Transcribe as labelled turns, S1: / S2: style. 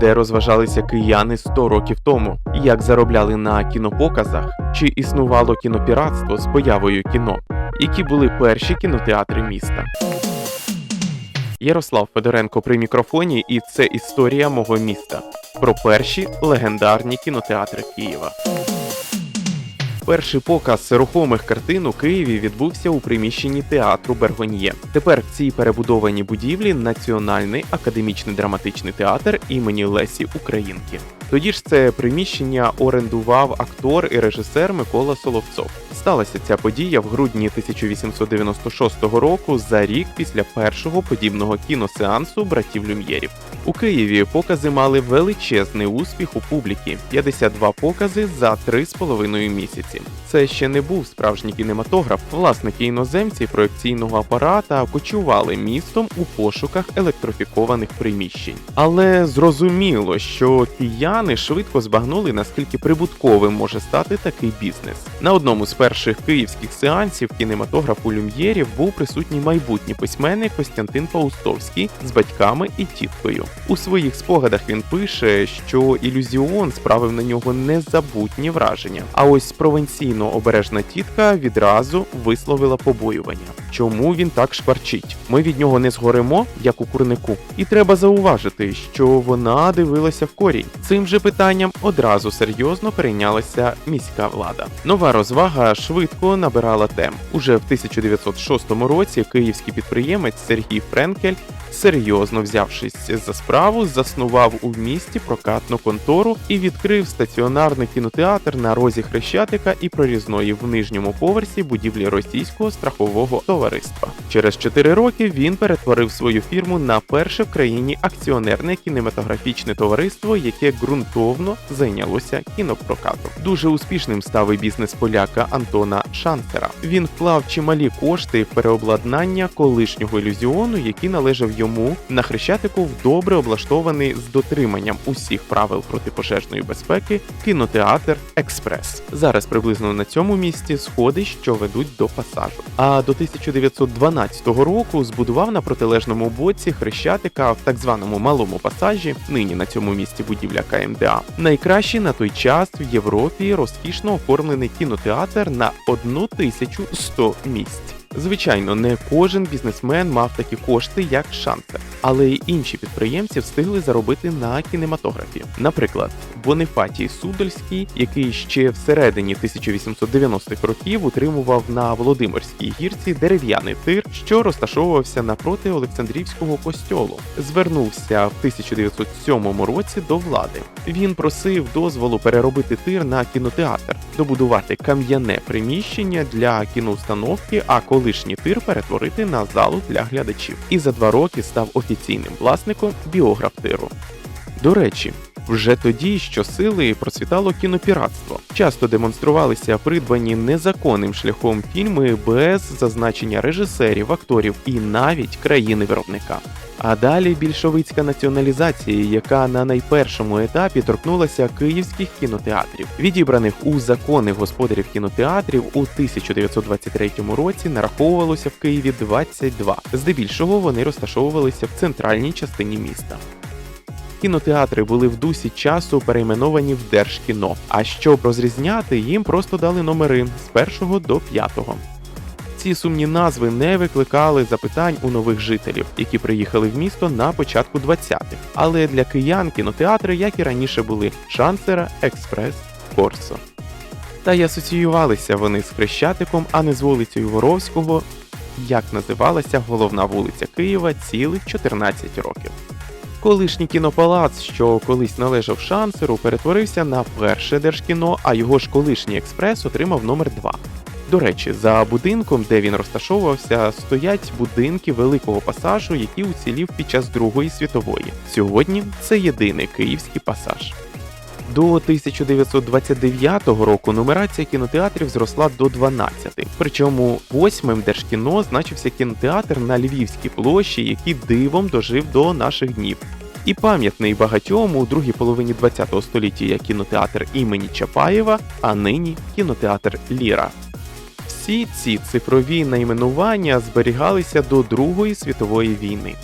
S1: де розважалися кияни 100 років тому, як заробляли на кінопоказах, чи існувало кінопіратство з появою кіно, які були перші кінотеатри міста. Ярослав Федоренко при мікрофоні, і це історія мого міста про перші легендарні кінотеатри Києва. Перший показ рухомих картин у Києві відбувся у приміщенні театру Бергоньє. Тепер в цій перебудованій будівлі Національний академічний драматичний театр імені Лесі Українки. Тоді ж це приміщення орендував актор і режисер Микола Соловцов. Сталася ця подія в грудні 1896 року за рік після першого подібного кіносеансу братів Люм'єрів. У Києві покази мали величезний успіх у публіки 52 покази за 3,5 місяці. Це ще не був справжній кінематограф. Власники іноземці проекційного апарата кочували містом у пошуках електрифікованих приміщень. Але зрозуміло, що кияни швидко збагнули, наскільки прибутковим може стати такий бізнес. На одному з перших київських сеансів кінематографу Люм'єрів був присутній майбутній письменник Костянтин Паустовський з батьками і тіткою. У своїх спогадах він пише, що ілюзіон справив на нього незабутні враження. А ось провинційно обережна тітка відразу висловила побоювання. Чому він так шкварчить? Ми від нього не згоремо, як у курнику. І треба зауважити, що вона дивилася в корінь. Цим же питанням одразу серйозно перейнялася міська влада. Нова розвага швидко набирала тем. Уже в 1906 році київський підприємець Сергій Френкель серйозно взявшись за справу, заснував у місті прокатну контору і відкрив стаціонарний кінотеатр на розі Хрещатика і прорізної в нижньому поверсі будівлі російського страхового товариства. Через 4 роки він перетворив свою фірму на перше в країні акціонерне кінематографічне товариство, яке ґрунтовно зайнялося кінопрокатом. Дуже успішним став і бізнес поляка Антона Шанцера. Він вклав чималі кошти в переобладнання колишнього ілюзіону, який належав йому на хрещатику в добре облаштований з дотриманням усіх правил протипожежної безпеки кінотеатр Експрес. Зараз приблизно на цьому місці сходи, що ведуть до пасажу. А до 1912 року збудував на протилежному боці хрещатика в так званому малому пасажі, нині на цьому місці будівля КМДА. Найкращий на той час в Європі розкішно оформлений кінотеатр на 1100 місць. Звичайно, не кожен бізнесмен мав такі кошти, як Шанцер, але й інші підприємці встигли заробити на кінематографі. Наприклад, Бонифатій Судольський, який ще всередині 1890-х років утримував на Володимирській гірці дерев'яний тир, що розташовувався напроти Олександрівського костьолу, звернувся в 1907 році до влади. Він просив дозволу переробити тир на кінотеатр, добудувати кам'яне приміщення для кіноустановки, а колишній тир перетворити на залу для глядачів. І за два роки став офіційним власником біограф тиру. До речі, вже тоді щосили процвітало кінопіратство. Часто демонструвалися придбані незаконним шляхом фільми без зазначення режисерів, акторів і навіть країни виробника. А далі більшовицька націоналізація, яка на найпершому етапі торкнулася київських кінотеатрів, відібраних у законних господарів кінотеатрів у 1923 році нараховувалося в Києві 22. Здебільшого вони розташовувалися в центральній частині міста. Кінотеатри були в дусі часу перейменовані в Держкіно. А щоб розрізняти, їм просто дали номери з першого до п'ятого. Ці сумні назви не викликали запитань у нових жителів, які приїхали в місто на початку 20-х. Але для киян кінотеатри, як і раніше, були Шанцера, Експрес, Корсо. Та й асоціювалися вони з Хрещатиком, а не з вулицею Воровського, як називалася головна вулиця Києва цілих 14 років. Колишній кінопалац, що колись належав шансеру, перетворився на перше держкіно, а його ж колишній експрес отримав номер 2. До речі, за будинком, де він розташовувався, стоять будинки великого пасажу, які уцілів під час Другої світової. Сьогодні це єдиний київський пасаж. До 1929 року нумерація кінотеатрів зросла до 12, причому восьмим держкіно значився кінотеатр на Львівській площі, який дивом дожив до наших днів. І пам'ятний багатьом у другій половині ХХ століття як кінотеатр імені Чапаєва, а нині кінотеатр Ліра. Всі ці цифрові найменування зберігалися до Другої світової війни.